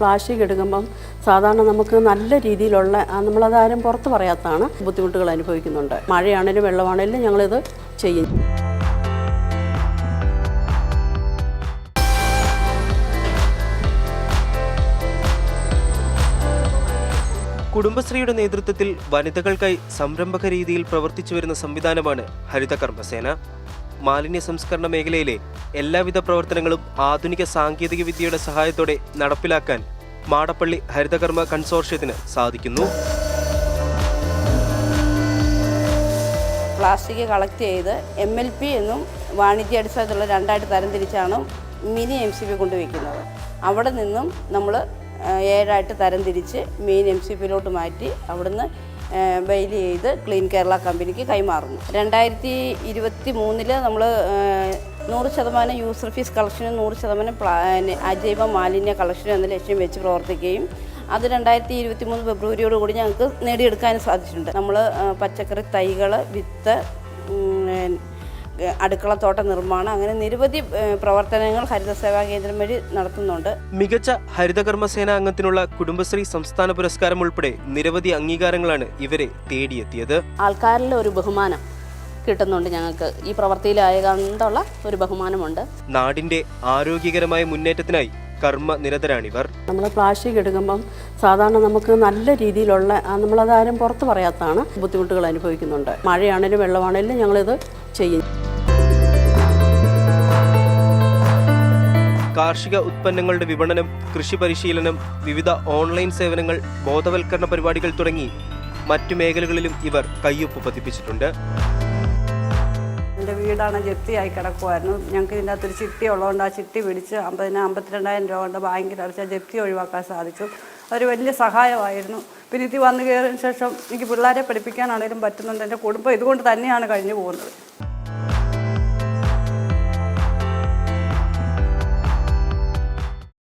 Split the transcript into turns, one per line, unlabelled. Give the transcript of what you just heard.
Plastic എടുക്കുമ്പം സാധാരണ നമുക്ക് നല്ല രീതിയിലുള്ള നമ്മളതാരും പുറത്ത് പറയാത്തതാണ് ബുദ്ധിമുട്ടുകൾ അനുഭവിക്കുന്നുണ്ട്. മഴയാണേലും വെള്ളമാണേലും ഞങ്ങളിത് ചെയ്യും.
കുടുംബശ്രീയുടെ നേതൃത്വത്തിൽ വനിതകൾക്കായി സംരംഭക രീതിയിൽ പ്രവർത്തിച്ചു വരുന്ന സംവിധാനമാണ് ഹരിത കർമ്മസേന മാലിന്യ സംസ്കരണ മേഖലയിലെ എല്ലാവിധ പ്രവർത്തനങ്ങളും ആധുനിക സാങ്കേതിക വിദ്യയുടെ സഹായത്തോടെ നടപ്പിലാക്കാൻ മാടപ്പള്ളി ഹരിതകർമ്മ കൺസോർഷ്യത്തിന് സാധിക്കുന്നു.
പ്ലാസ്റ്റിക് കളക്ട് ചെയ്ത് എം എൽ പി എന്നും വാണിജ്യ അടിസ്ഥാനത്തിലുള്ള രണ്ടായിട്ട് തരംതിരിച്ചാണ് മിനി എം സി പി കൊണ്ടുവയ്ക്കുന്നത്. അവിടെ നിന്നും നമ്മൾ ഏഴായിട്ട് തരംതിരിച്ച് മെയിൻ എം സി പിയിലോട്ട് മാറ്റി അവിടുന്ന് ബെയിൽ ചെയ്ത് ക്ലീൻ കേരള കമ്പനിക്ക് കൈമാറുന്നു. രണ്ടായിരത്തി ഇരുപത്തി മൂന്നിൽ നമ്മൾ നൂറ് ശതമാനം യൂസർ ഫീസ് കളക്ഷനും നൂറ് ശതമാനം പ്ലാ അജൈവ മാലിന്യ കളക്ഷനും എന്ന ലക്ഷ്യം വെച്ച് പ്രവർത്തിക്കുകയും അത് രണ്ടായിരത്തി ഇരുപത്തി മൂന്ന് ഫെബ്രുവരിയോടുകൂടി ഞങ്ങൾക്ക് നേടിയെടുക്കാനും സാധിച്ചിട്ടുണ്ട്. നമ്മൾ പച്ചക്കറി തൈകൾ വിത്ത് അടുക്കളത്തോട്ട നിർമ്മാണം അങ്ങനെ നിരവധി പ്രവർത്തനങ്ങൾ ഹരിത സേവാ കേന്ദ്രം വഴി നടത്തുന്നുണ്ട്.
മികച്ച ഹരിതകർമ്മസേന അംഗത്തിനുള്ള കുടുംബശ്രീ സംസ്ഥാന പുരസ്കാരം ഉൾപ്പെടെ നിരവധി അംഗീകാരങ്ങളാണ് ഇവരെ തേടിയെത്തിയത്.
ആൾക്കാരിലെ ഒരു ബഹുമാനം കിട്ടുന്നുണ്ട് ഞങ്ങൾക്ക്. ഈ പ്രവൃത്തിയിലായ കണ്ടുള്ള ഒരു ബഹുമാനമുണ്ട്.
നാടിന്റെ ആരോഗ്യകരമായ മുന്നേറ്റത്തിനായി കർമ്മ നിരതരാണിവർ.
നമ്മൾ പ്ലാസ്റ്റിക് എടുക്കുമ്പം സാധാരണ നമുക്ക് നല്ല രീതിയിലുള്ള നമ്മളതാരും പുറത്ത് പറയാത്തതാണ് ബുദ്ധിമുട്ടുകൾ അനുഭവിക്കുന്നുണ്ട്. മഴയാണേലും വെള്ളമാണേലും ഞങ്ങളിത് ചെയ്യും.
കാർഷിക ഉത്പന്നങ്ങളുടെ വിപണനം കൃഷി പരിശീലനം വിവിധ ഓൺലൈൻ സേവനങ്ങൾ ബോധവൽക്കരണ പരിപാടികൾ തുടങ്ങി മറ്റു മേഖലകളിലും ഇവർ കയ്യൊപ്പ് പതിപ്പിച്ചിട്ടുണ്ട്.
എന്റെ വീടാണ് ജപ്തിയായി കിടക്കുമായിരുന്നു ഞങ്ങൾക്ക് ഇതിന്റെ അകത്തൊരു ചിട്ടി ഉള്ളതുകൊണ്ട് ആ ചിട്ടി പിടിച്ച് അമ്പതിന് അമ്പത്തിരണ്ടായിരം രൂപ കൊണ്ട് ബാങ്കിൽ അടച്ച ജപ്തി ഒഴിവാക്കാൻ സാധിച്ചു. അതൊരു വലിയ സഹായമായിരുന്നു. പിന്നെ ഇത് വന്നു കയറിയതിന് ശേഷം എനിക്ക് പിള്ളേരെ പഠിപ്പിക്കാനാണെങ്കിലും പറ്റുന്നുണ്ട്. എന്റെ കുടുംബം ഇതുകൊണ്ട് തന്നെയാണ് കഴിഞ്ഞു പോകുന്നത്.